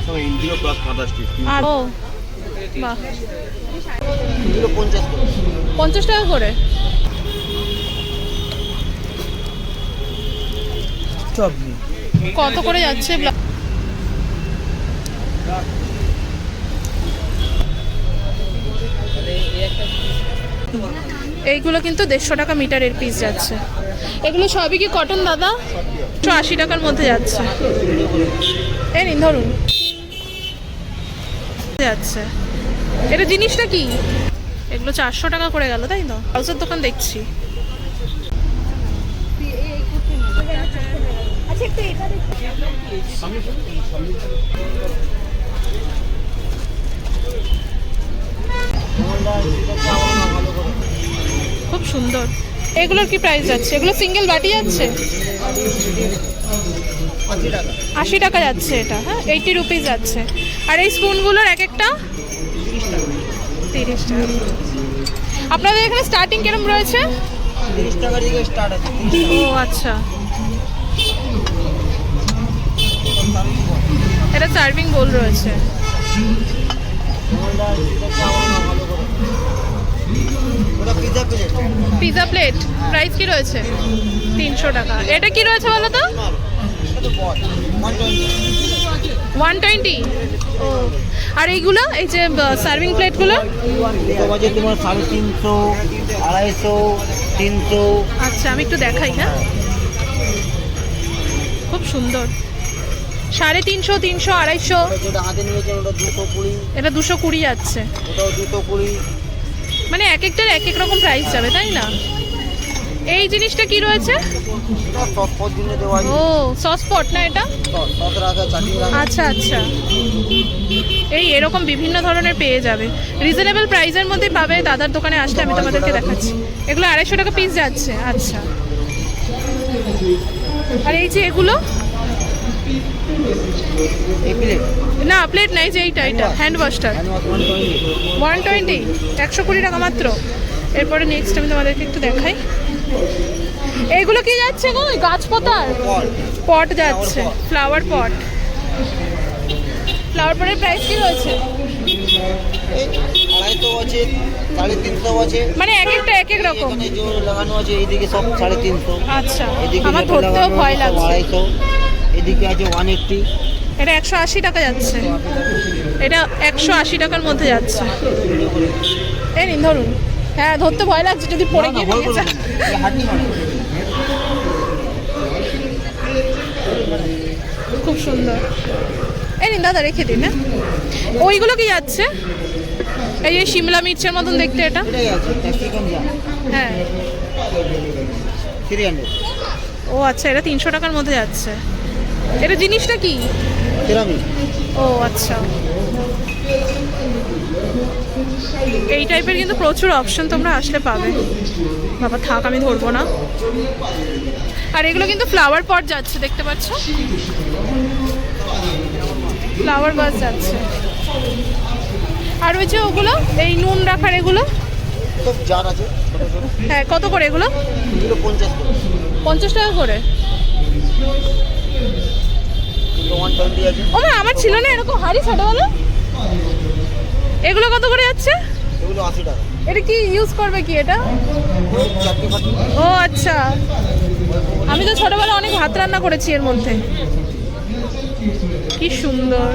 সঙ্গে Indigo plus আর ও বাহ। পঞ্চাশ পঞ্চাশ টাকা করে। কত করে যাচ্ছে ব্লা- এইগুলো কিন্তু দেড়শো টাকা মিটারের পিস যাচ্ছে। এগুলো সবই কি কটন দাদা? একশো আশি টাকার মধ্যে যাচ্ছে। এই নিন ধরুন। যাচ্ছে। এটা জিনিসটা কি? এগুলো চারশো টাকা করে গেল, তাই তো? হাউসের দোকান দেখছি। খুব সুন্দর। এগুলোর কি প্রাইস যাচ্ছে? এগুলো সিঙ্গেল বাটি যাচ্ছে? আশি টাকা যাচ্ছে এটা হ্যাঁ? এইটি রুপিস যাচ্ছে। আর এই স্পুনগুলোর এক একটা? তিরিশ টাকা। আপনাদের এখানে স্টার্টিং কিরম রয়েছে? ও আচ্ছা। এটা সার্ভিং বোল রয়েছে। পিজা প্লেট প্রাইস কি রয়েছে? তিনশো টাকা। এটা কি রয়েছে বলো তো। ওয়ান টোয়েন্টি ও। আর এইগুলো এই যে সার্ভিং প্লেটগুলো তোমার সাড়ে তিনশো আড়াইশো তিনশো। আচ্ছা আমি একটু দেখাই হ্যাঁ? খুব সুন্দর। সাড়ে তিনশো তিনশো আড়াইশো। এটা দুশো কুড়ি। যাচ্ছে। মানে এক একটার এক এক রকম প্রাইস যাবে তাই না? এই জিনিসটা কি রয়েছে? এটা ও সস পট না এটা? আচ্ছা আচ্ছা। এই এরকম বিভিন্ন ধরনের পেয়ে যাবে। রিজনেবল প্রাইসের মধ্যে পাবে। দাদার দোকানে আসলে আমি তোমাদেরকে দেখাচ্ছি। এগুলো আড়াইশো টাকা পিস যাচ্ছে। আচ্ছা। আর এই যে এগুলো? না প্লেট নাই যে এইটা এইটা। Hand ওয়াশটার hand wash one twenty one twenty একশো কুড়ি টাকা মাত্র। এরপরে নেক্সট আমি তোমাদেরকে একটু দেখাই। এইগুলো কি যাচ্ছে গো? ওই গাছ পোতার পট যাচ্ছে। ফ্লাওয়ার পট ফ্লাওয়ার পটের প্রাইস কি রয়েছে? মানে এক একটা এক এক রকম। লাগানো আছে এইদিকে সব সাড়ে তিনশো আচ্ছা আমার ধরতেও ভয় লাগছে। আড়াইশো এদিকে আছে ওয়ান এইট্টি এটা একশো আশি টাকা যাচ্ছে। এটা একশো আশি টাকার মধ্যে যাচ্ছে। এই নিন ধরুন। হ্যাঁ ধরতে ভয় লাগছে যদি পড়ে গিয়ে ভেঙে যায়। খুব সুন্দর। এই নিন দাদা রেখে দিন হ্যাঁ? ওইগুলো কি যাচ্ছে? এই যে শিমলা মির্চের মতন দেখতে এটা? হ্যাঁ। ও আচ্ছা এটা তিনশো টাকার মধ্যে যাচ্ছে। এটা জিনিসটা কি? ও আচ্ছা। এই টাইপের কিন্তু প্রচুর অপশন তোমরা আসলে পাবে। বাবা, থাক, আমি ধরবো না। আর এগুলো কিন্তু ফ্লাওয়ার পট যাচ্ছে, দেখতে পাচ্ছ? ফ্লাওয়ার বাস যাচ্ছে। আর ওই যে ওগুলো, এই নুন রাখার এগুলো? ছোটো ছোটো হ্যাঁ কত করে এগুলো? পঞ্চাশ টাকা করে। ও আমার ছিল না, এরকম হাড়ি ছোটবেলা এগুলো কত করে যাচ্ছে? এগুলো আশি টাকা। এটা কি ইউজ করবে কি এটা? ও আচ্ছা। আমি তো ছোটবেলা অনেক ভাত রান্না করেছি এর মধ্যে। কি সুন্দর।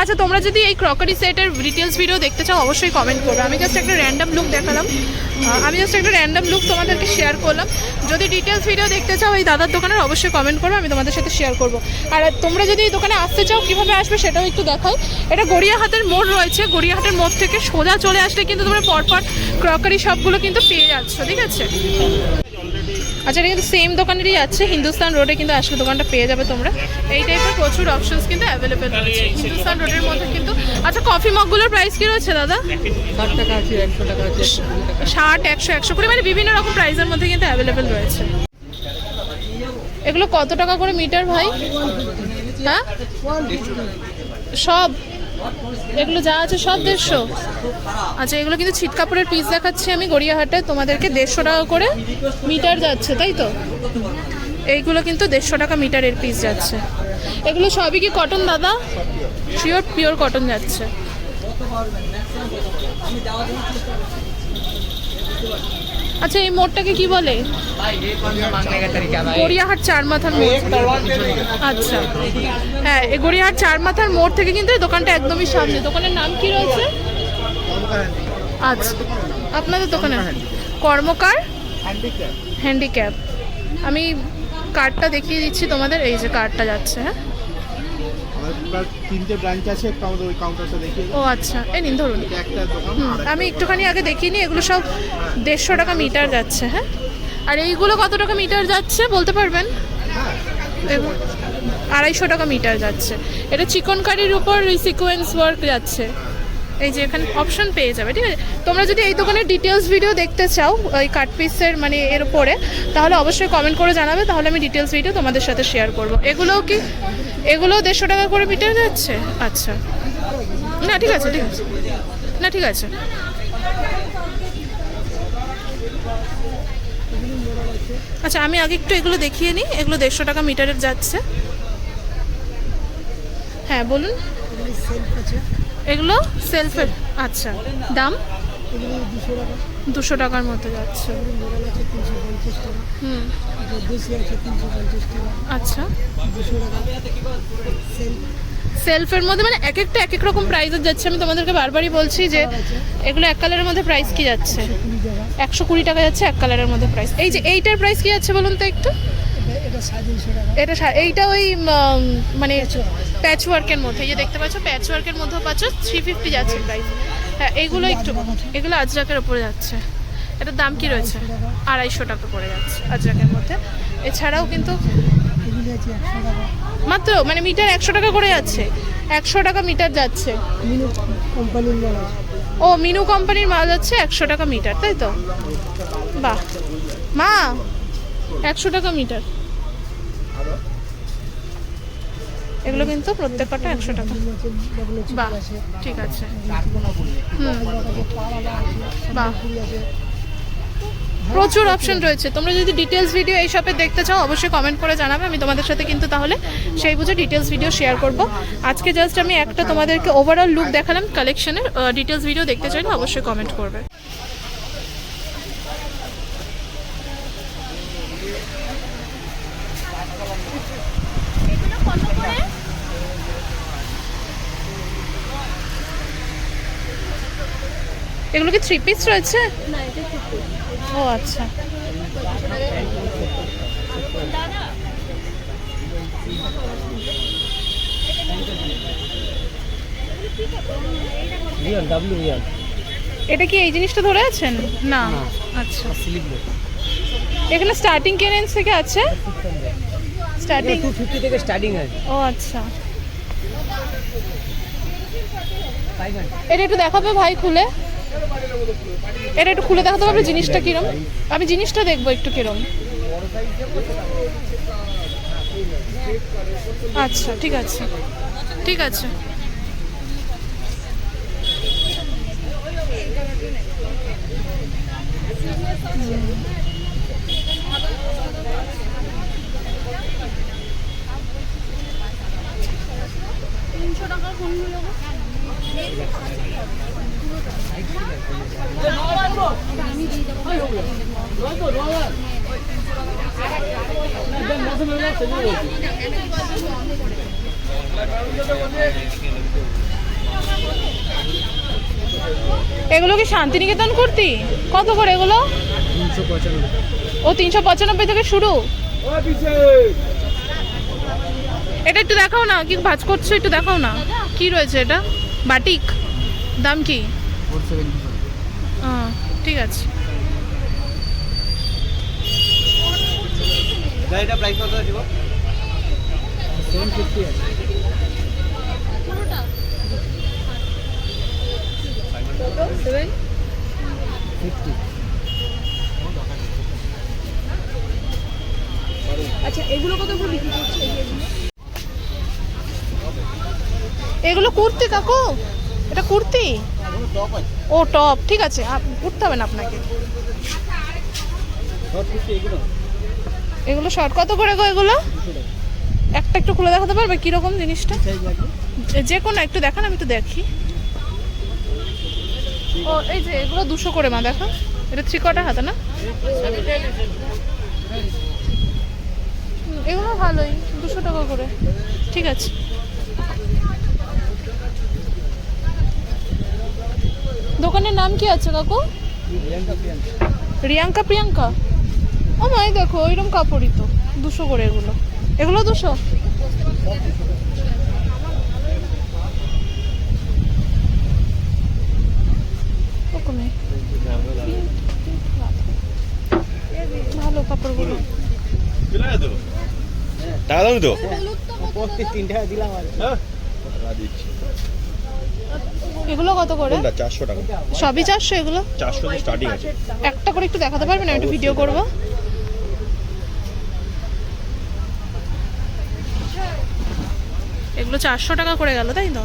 আচ্ছা তোমরা যদি এই ক্রকারি সেটের ডিটেলস ভিডিও দেখতে চাও, অবশ্যই কমেন্ট করবে। আমি জাস্ট একটা র্যান্ডাম লুক দেখালাম। আমি জাস্ট একটা র্যান্ডম লুক তোমাদেরকে শেয়ার করলাম। যদি ডিটেলস ভিডিও দেখতে চাও এই দাদার দোকানের, অবশ্যই কমেন্ট করবে, আমি তোমাদের সাথে শেয়ার করব। আর তোমরা যদি এই দোকানে আসতে চাও, কীভাবে আসবে সেটাও একটু দেখাই। এটা গড়িয়াহাটের মোড় রয়েছে। গড়িয়াহাটের মোড় থেকে সোজা চলে আসলে কিন্তু তোমরা পরপর ক্রকারি শপগুলো কিন্তু পেয়ে যাচ্ছ, ঠিক আছে? আচ্ছা এটা কিন্তু সেম দোকানেরই আছে। হিন্দুস্তান রোডে কিন্তু আসলে দোকানটা পেয়ে যাবে তোমরা। এই টাইপের প্রচুর অপশনস কিন্তু অ্যাভেলেবেল রয়েছে। হিন্দুস্তান রোডের মধ্যে কিন্তু আচ্ছা কফি মগগুলোর প্রাইস কি রয়েছে দাদা? ষাট টাকা আছে একশো টাকা আছে ষাট একশো একশো করে মানে বিভিন্ন রকম প্রাইসের মধ্যে কিন্তু অ্যাভেলেবেল রয়েছে। এগুলো কত টাকা করে মিটার ভাই? হ্যাঁ? সব? এগুলো যা আছে সব দেড়শো। আচ্ছা এগুলো কিন্তু ছিট কাপড়ের পিস দেখাচ্ছি আমি গড়িয়াহাটে। তোমাদেরকে দেড়শো টাকা করে মিটার যাচ্ছে, তাই তো? এইগুলো কিন্তু দেড়শো টাকা মিটারের পিস যাচ্ছে। এগুলো সবই কি কটন দাদা? শিওর পিওর কটন যাচ্ছে। আচ্ছা এই মোড়টাকে কি বলে? গড়িয়াহাট চার মাথার মোড়। আচ্ছা। হ্যাঁ এই গড়িয়াহাট চার মাথার মোড় থেকে কিন্তু দোকানটা একদমই সামনে। দোকানের নাম কি রয়েছে? আচ্ছা আপনাদের দোকানে? কর্মকার? হ্যান্ডিক্যাপ আমি কার্ডটা দেখিয়ে দিচ্ছি তোমাদের এই যে কার্ডটা যাচ্ছে হ্যাঁ? তিনটে ব্রাঞ্চ আছে একটু আমাদের ওই কাউন্টারটা দেখিয়ে ও আচ্ছা। এই নিন ধরুন। একটা দোকান আমি একটুখানি আগে দেখিনি এগুলো সব দেড়শো টাকা মিটার যাচ্ছে হ্যাঁ? আর এইগুলো কত টাকা মিটার যাচ্ছে বলতে পারবেন? এগু- আড়াইশো টাকা মিটার যাচ্ছে। এটা চিকন কারির উপর সিকোয়েন্স ওয়ার্ক যাচ্ছে। এই যে এখানে অপশন পেয়ে যাবে, ঠিক আছে? তোমরা যদি এই দোকানের ডিটেলস ভিডিও দেখতে চাও, ওই কাট পিসের মানে এর উপরে, তাহলে অবশ্যই কমেন্ট করে জানাবে, তাহলে আমি ডিটেলস ভিডিও তোমাদের সাথে শেয়ার করব। এগুলোও কি, এগুলোও দেড়শো টাকা করে মিটার যাচ্ছে? আচ্ছা। না, ঠিক আছে ঠিক আছে। না, ঠিক আছে। আচ্ছা আমি আগে একটু এগুলো দেখিয়ে নিই, এগুলো দেড়শো টাকা মিটারের যাচ্ছে। হ্যাঁ বলুন। এগুলো সেলফের আচ্ছা দাম? দুশো টাকার মতো যাচ্ছে। হুম। আচ্ছা। সেলফের মধ্যে মানে এক একটা, এক এক রকম প্রাইসের যাচ্ছে। আমি তোমাদেরকে বারবারই বলছি যে এগুলো এক কালারের মধ্যে প্রাইস কি যাচ্ছে? একশো কুড়ি টাকা যাচ্ছে এক কালারের মধ্যে প্রাইস এই যে এইটার প্রাইস কি যাচ্ছে বলুন তো একটু? এটা এইটা ওই মানে প্যাচ ওয়ার্কের মধ্যে। এই যে দেখতে পাচ্ছ প্যাচ ওয়ার্কের মধ্যেও পাচ্ছ থ্রি ফিফটি যাচ্ছে প্রাইস হ্যাঁ এইগুলো একটু এগুলো আজরাকের ওপরে যাচ্ছে। এটার দাম কি রয়েছে? আড়াইশো টাকা। করে যাচ্ছে আজরাকের মধ্যে। এছাড়াও কিন্তু মাত্র মানে মিটার একশো টাকা করে যাচ্ছে। একশো টাকা মিটার যাচ্ছে। ও মিনু কোম্পানির মাল যাচ্ছে একশো টাকা মিটার তাই তো? বাহ। মা একশো টাকা মিটার। এগুলো কিন্তু প্রত্যেকটা একশো টাকা। বাহ, ঠিক আছে। বাহ। প্রচুর অপশন রয়েছে। তোমরা যদি ডিটেলস ভিডিও এই শপে দেখতে চাও, অবশ্যই কমেন্ট করে জানাবে। আমি তোমাদের সাথে কিন্তু তাহলে সেই বুঝে ডিটেলস ভিডিও শেয়ার করব। আজকে জাস্ট আমি একটা তোমাদেরকে ওভারঅল লুক দেখালাম কালেকশনের ডিটেলস ভিডিও দেখতে চাইলে অবশ্যই কমেন্ট করবে। এগুলো কি থ্রি পিস রয়েছে? ও আচ্ছা। এটা কি এই জিনিসটা ধরে আছেন? না। আচ্ছা। এখানে স্টার্টিং কে রেঞ্জ থেকে আছে? স্টার্টিং টু ফিফটি থেকে স্টার্টিং আছে ও আচ্ছা। এটা একটু দেখাবে ভাই খুলে। এটা একটু খুলে দেখাতে পারবে জিনিসটা কিরম? আমি জিনিসটা দেখব একটু কিরম। আচ্ছা ঠিক আছে। ঠিক আছে। এগুলো কি শান্তিনিকেতন কুর্তি? কত করে এগুলো? ও, তিনশো পঁচানব্বই থেকে শুরু? এটা একটু দেখাও না, কি ভাজ করছ একটু দেখাও না। কি রয়েছে এটা? বাটিক? দাম কি? ঠিক আছে। এটা প্রাইস কত ফিফটি আছে। ফিফটি এগুলো কুর্তি, কাকু? এটা কুর্তি? ও টপ ঠিক আছে। উঠতে হবে না আপনাকে। এগুলো শর্ট কত করে গো এগুলো? একটা একটু খুলে দেখাতে পারবে কীরকম জিনিসটা? যে- কোনো একটু দেখান, আমি একটু দেখি। ও, এই যে এগুলো দুশো করে, মা দেখা এটা থ্রি কোয়ার্টার হাতে, না? এগুলো ভালোই, দুশো টাকা করে। ঠিক আছে। দোকানের নাম কি আছে কাকু? রিয়াঙ্কা প্রিয়াঙ্কা। ও মাই দেখো ওইরকম কাপড়ই তো দুশো করে এগুলো। এগুলো দুশো। ভালো কাপড়গুলো। টাকা দামি তো? পঁচিশ তিন টাকা দিলাম আর এগুলো কত করে? চারশো টাকা। সবই চারশো এগুলো? চারশো স্টার্টিং আছে। একটা করে একটু দেখাতে পারবেন? আমি একটু ভিডিও করব। এগুলো চারশো টাকা করে গেল তাই তো?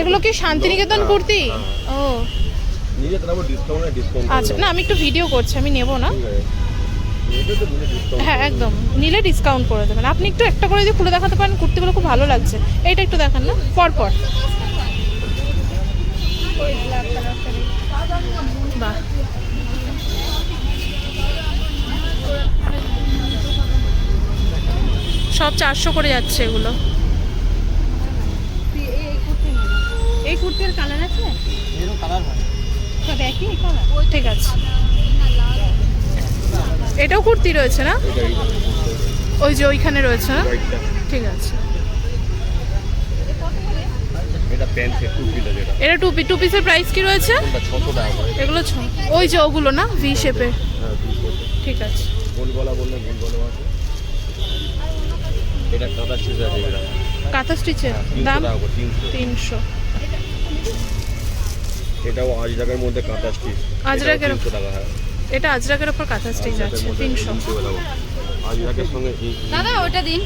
এগুলো কি শান্তিনিকেতন কুর্তি? ও। নিজে তারপর ডিসকাউন্টে ডিসকাউন্ট আচ্ছা না আমি একটু ভিডিও করছি আমি নেব না। হ্যাঁ একদম। নিলে ডিসকাউন্ট করে দেবেন। আপনি একটু একটা করে যদি খুলে দেখাতে পারেন কুর্তিগুলো খুব ভালো লাগছে। এইটা একটু দেখান না? পর পর বাহ। সব চারশো করে যাচ্ছে এগুলো। এই কুর্তির কালার আছে? ঠিক আছে। এটাও কুর্তি রয়েছে না? ওই যে ওইখানে রয়েছে না? ঠিক আছে। এটা প্যান্ট সেট টুপিটা যেটা এটা। টু পিসের প্রাইস কি রয়েছে? কোনটা ছশো টাকা এগুলো ছ ওই যে ওগুলো না ভি শেপে হ্যাঁ ঠিক আছে। গোল গলা বললে গোল গলা আছে। এটা কাঁথা স্টিচ আছে এটা। কাঁথা স্টিচের দাম? তিনশো। এটাও আজরাকের মধ্যে কাঁথা স্টিচ আজরাকের- টাকা হ্যাঁ। এটা আজরাকের ওপর কাঁথা স্টিচ আছে মধ্যে তিনশো। তিনশো। টাকা আজরাকের সঙ্গে দাদা ওটা দিন।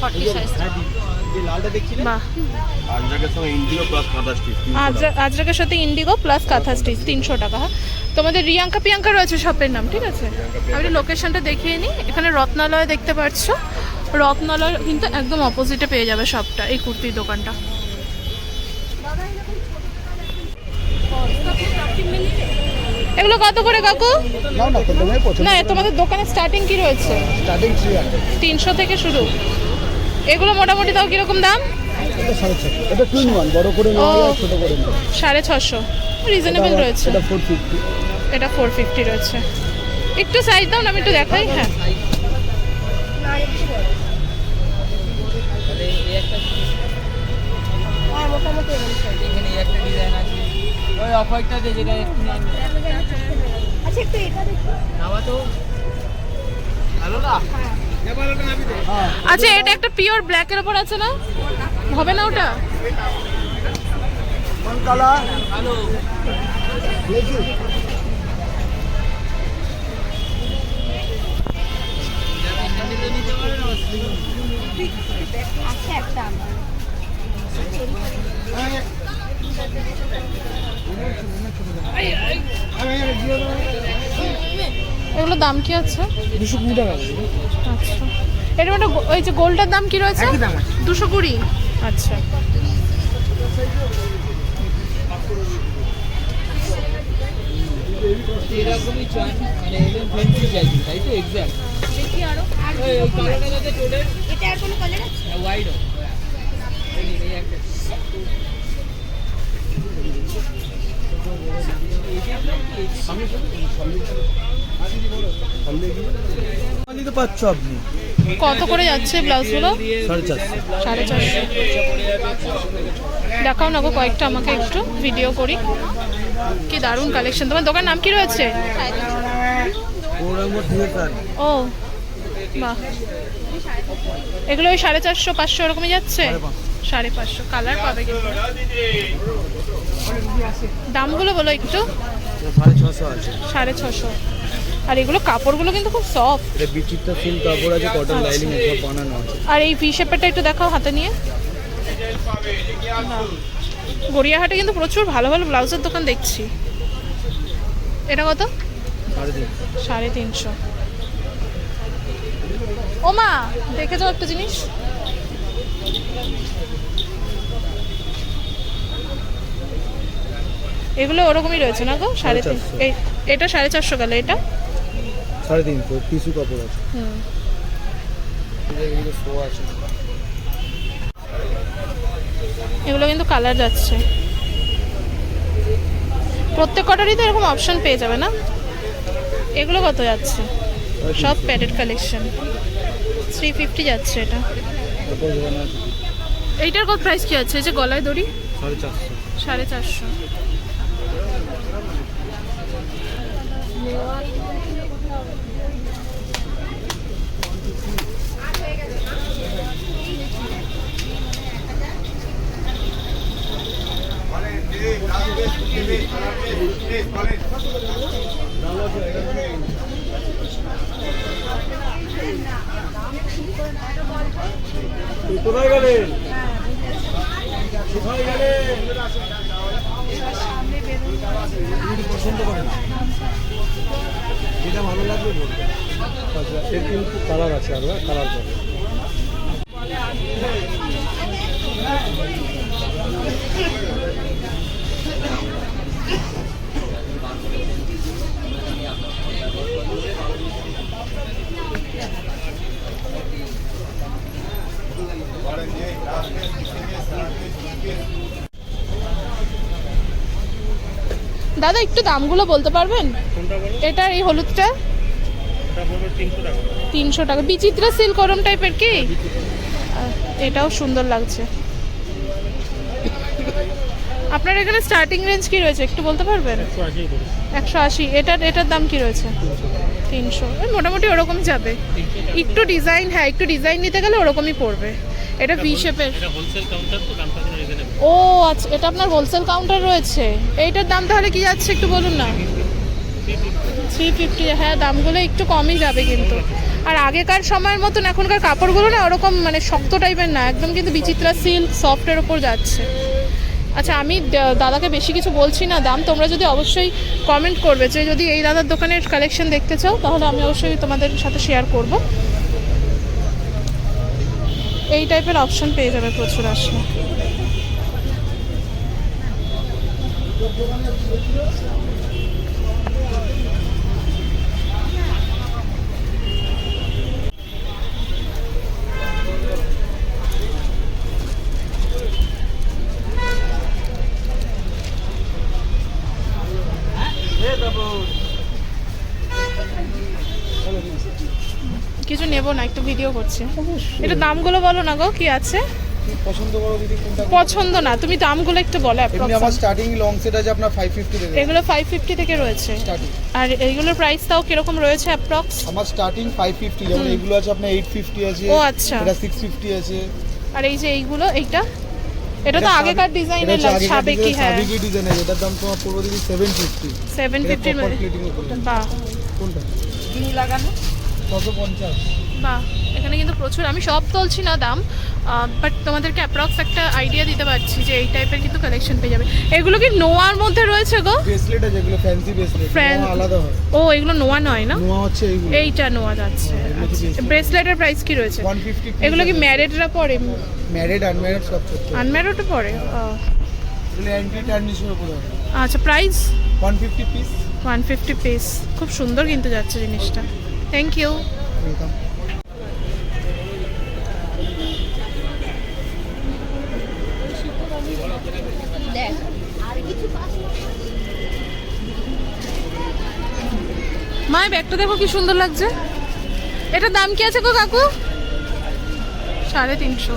ফর্টি সাইজ যে লালটা দেখছি না বাহ আজরাকের সাথে ইন্ডিগো প্লাস কাঁথা স্টিচ তিনশো টাকা। হ্যাঁ তোমাদের রিয়াঙ্কা প্রিয়াঙ্কা রয়েছে শপের নাম ঠিক আছে? আমি লোকেশনটা দেখিয়ে নিই এখানে রত্নালয় দেখতে পাচ্ছ। রত্নালয় কিন্তু একদম অপোজিটে পেয়ে যাবে শপটা এই কুর্তির দোকানটা। এগুলো কত করে কাকু? না তো তোমার পছন্দ না তোমাদের দোকানে স্টার্টিং কি রয়েছে? তিনশো থেকে শুরু। এগুলো মোটামুটি তাও কীরকম দাম? এটা সাড়ে ছশো। রিজনেবল রয়েছে। এটা ফোর ফিফটি এটা ফোর ফিফটি রয়েছে। একটু সাইজ দাও না আমি একটু দেখাই হ্যাঁ। হ্যাঁ মোটামুটি ওই অফ হোয়াইটটা যে যেটা আচ্ছা একটু এটা দেখি। নামা তো। ভালো না? আচ্ছা এটা একটা পিওর ব্ল্যাকের ওপর আছে না? হবে না ওটা? কোন ভালো। একটা এগুলো দাম কি আছে? দুশো কুড়ি টাকা আচ্ছা। এটা একটা ওই যে গোল্ডের দাম কি রয়েছে? দুশো কুড়ি? আচ্ছা। এরকমই চান মানে ফ্যান্সি চাইছেন তাই তো? এক্স্যাক্ট দেখি আরও। আর এটা আর কোনো কালার আছে? ওয়াইড এই নিন, এই একটা নিতে পারছ আপনি কত করে যাচ্ছে ব্লাউজগুলো? সাড়ে চারশো। সাড়ে চারশো। দেখাও না গো কয়েকটা আমাকে একটু ভিডিও করি। কি দারুণ কালেকশন তোমার দোকান নাম কি রয়েছে? ও বাহ। এগুলো ওই সাড়ে চারশো পাঁচশো এরকমই যাচ্ছে? সাড়ে পাঁচশো কালার পাবে কিন্তু। দামগুলো বলো একটু। সাড়ে ছশো আর এগুলো কাপড়গুলো কিন্তু খুব সফট এটা বিচিত্র সিল্ক কাপড় আছে কটন লাইনিং সব বানানো আছে। আর এই ভি শেপেরটা একটু দেখাও হাতে নিয়ে। গড়িয়াহাটে কিন্তু প্রচুর ভালো ভালো ব্লাউজের দোকান দেখছি। এটা কত? সাড়ে তিনশো। সাড়ে তিনশো। ও মা দেখে যাও একটা জিনিস? এগুলো ওরকমই রয়েছে না গো? সাড়ে তিন এটা সাড়ে চারশো গেল এটা? সাড়ে তিনশো টিস্যু কাপড় আছে। হুম। এগুলো কিন্তু কালার যাচ্ছে। প্রত্যেক কটারই তো এরকম অপশন পেয়ে যাবে না? এগুলো কত যাচ্ছে? সব প্যাডেড কালেকশন থ্রি ফিফটি যাচ্ছে এটা। এইটার কত প্রাইস কি আছে? এই যে গলায় দড়ি? সাড়ে চারশো। সাড়ে চারশো। কোথায় গেলেন কোথায় গেলেন পছন্দ করেন যেটা ভালো লাগবে আচ্ছা এর কিন্তু কালার আছে আমরা কালার পাবো দাদা একটু দামগুলো বলতে পারবেন? এটার এটা এই হলুদটা? তিনশো টাকা। বিচিত্রা সিল্ক গরম টাইপের কি? এটাও সুন্দর লাগছে। আপনার এখানে স্টার্টিং রেঞ্জ কি রয়েছে? একটু বলতে পারবেন? একশো আশি। এটার এটার দাম কি রয়েছে? তিনশো। মোটামুটি ওরকম যাবে। একটু ডিজাইন হ্যাঁ একটু ডিজাইন নিতে গেলে ওরকমই পড়বে। এটা ভি শেপের এটা হোলসেল কাউন্টার তো দামটা রিজনেবল ও আচ্ছা এটা আপনার হোলসেল কাউন্টার রয়েছে। এইটার দাম তাহলে কি যাচ্ছে একটু বলুন না? থ্রি ফিফটি হ্যাঁ দামগুলো একটু কমই যাবে কিন্তু। আর আগেকার সময়ের মতন এখনকার কাপড়গুলো না ওরকম মানে শক্ত টাইপের না। একদম কিন্তু বিচিত্রা সিল্ক সফটের ওপর যাচ্ছে। আচ্ছা আমি দাদাকে বেশি কিছু বলছি না, দাম তোমরা যদি অবশ্যই কমেন্ট করবে যে যদি এই দাদার দোকানের কালেকশন দেখতে চাও, তাহলে আমি অবশ্যই তোমাদের সাথে শেয়ার করব। এই টাইপের অপশন পেয়ে যাবে প্রচুর আসলে কিছু নেব না একটু এটা দামগুলো বলো না গো কি আছে? পছন্দ করো দিদি কোনটা পছন্দ না তুমি দামগুলো একটু বলো এমনি আমার স্টার্টিং লং সেট আছে আপনার ফাইভ ফিফটি এগুলো ফাইভ ফিফটি থেকে রয়েছে। আর এইগুলোর প্রাইস তাও কীরকম রয়েছে অ্যাপ্রক্স আমার স্টার্টিং ফাইভ ফিফটি যেমন এগুলো আছে আপনার এইট ফিফটি আছে ও, আচ্ছা। এটা সিক্স ফিফটি আছে। আর এই যে এইগুলো এইটা? এটা তো আগেকার ডিজাইনের এটা হচ্ছে আগেকার সাবেকি ডিজাইনের হ্যাঁ। ডিজাইনের এটার দাম তোমার পড়বে দিদি সেভেন ফিফটি সেভেন ফিফটির প্রপার প্লেটিং এর উপরে। বাহ। কোনটা? লাগানো। ছশো পঞ্চাশ। বাহ এখানে কিন্তু প্রচুর আমি সব তুলছি না দাম বাট তোমাদেরকে অ্যাপ্রক্স একটা আইডিয়া দিতে পারছি যে এই টাইপের কিন্তু কালেকশন পেয়ে যাবে। এগুলো কি নোয়ার মধ্যে রয়েছে গো? ব্রেসলেট আছে যেগুলো ফ্যান্সি ব্রেসলেট Fan- আলাদা হয়। ও এগুলো নোয়া নয় না? নোয়া হচ্ছে এইগুলো। এইটা নোয়া যাচ্ছে এগুলো হচ্ছে ব্রেসলেটের প্রাইস কি রয়েছে? ওয়ান ফিফটি এগুলো কি ম্যারেডরা পরে? ম্যারেড আনম্যারিড সব করতে আনম্যারিডও পরে? আচ্ছা price one fifty piece one fifty piece খুব সুন্দর কিন্তু যাচ্ছে জিনিসটা। থ্যাংক ইউ ওয়েলকাম মা এই ব্যাগটা দেখো কি সুন্দর লাগছে। এটার দাম কি আছে গো কাকু? সাড়ে তিনশো।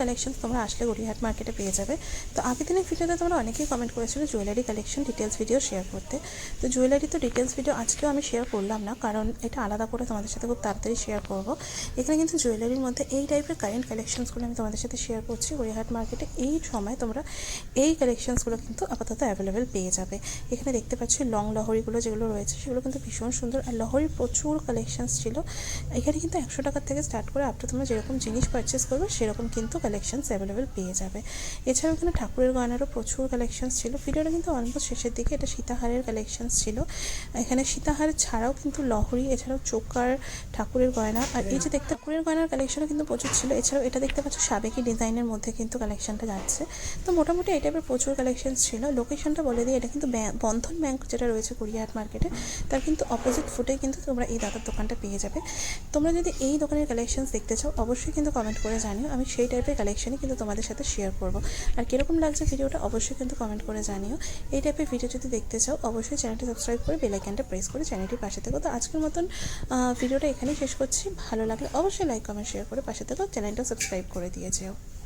কালেকশন তোমরা আসলে গড়িয়াহাট মার্কেটে পেয়ে যাবে। তো আগের দিনের ভিডিওতে তোমরা অনেকেই কমেন্ট করেছিল jewellery collection details video share করতে। তো জুয়েলারি তো ডিটেলস ভিডিও আজকেও আমি শেয়ার করলাম না, কারণ এটা আলাদা করে তোমাদের সাথে খুব তাড়াতাড়ি শেয়ার করব। এখানে কিন্তু জুয়েলারির মধ্যে এই টাইপের কারেন্ট কালেকশনসগুলো আমি তোমাদের সাথে শেয়ার করছি। গড়িয়াহাট মার্কেটে এই সময় তোমরা এই কালেকশনসগুলো কিন্তু আপাতত অ্যাভেলেবেল পেয়ে যাবে। এখানে দেখতে পাচ্ছি লং লহরিগুলো যেগুলো রয়েছে, সেগুলো কিন্তু ভীষণ সুন্দর। আর লহরির প্রচুর কালেকশনস ছিল। এখানে কিন্তু একশো টাকার থেকে স্টার্ট করে আপনি তোমরা যেরকম জিনিস পারচেস করবে, সেরকম কিন্তু কালেকশনস অ্যাভেলেবেল পেয়ে যাবে। এছাড়াও এখানে ঠাকুরের গয়নারও প্রচুর কালেকশনস ছিল। ভিডিওটা কিন্তু অলমোস্ট শেষের দিকে, এটা সীতাহারের কালেকশনস ছিল। এখানে সীতাহার ছাড়াও কিন্তু লহরি, এছাড়াও চোকার, ঠাকুরের গয়না, আর এই যে দেখতে ঠাকুরের গয়নার কালেকশনও কিন্তু প্রচুর ছিল। এছাড়াও এটা দেখতে পাচ্ছ সাবেকি ডিজাইনের মধ্যে কিন্তু কালেকশনটা যাচ্ছে। তো মোটামুটি এই টাইপের প্রচুর কালেকশন ছিল। লোকেশনটা বলে দিই, এটা কিন্তু বন্ধন ব্যাংক যেটা রয়েছে কুড়িয়াহাট মার্কেটে তার কিন্তু অপোজিট ফুটে কিন্তু তোমরা এই দাদার দোকানটা পেয়ে যাবে। তোমরা যদি এই দোকানের কালেকশনস দেখতে চাও, অবশ্যই কিন্তু কমেন্ট করে জানিও। আমি সেই টাইপের কালেকশনই কিন্তু তোমাদের সাথে শেয়ার করব। আর কীরকম লাগছে ভিডিওটা অবশ্যই কিন্তু কমেন্ট করে জানিও। এই টাইপের ভিডিও যদি দেখতে চাও, অবশ্যই চ্যানেলটি সাবস্ক্রাইব করে বেলাইকানটা প্রেস করে চ্যানেলটির পাশে থাকো। তো আজকের মতন ভিডিওটা এখানেই শেষ করছি। ভালো লাগলে অবশ্যই লাইক কমেন্ট শেয়ার করে পাশে থেকো। চ্যানেলটা সাবস্ক্রাইব করে দিয়ে যেও।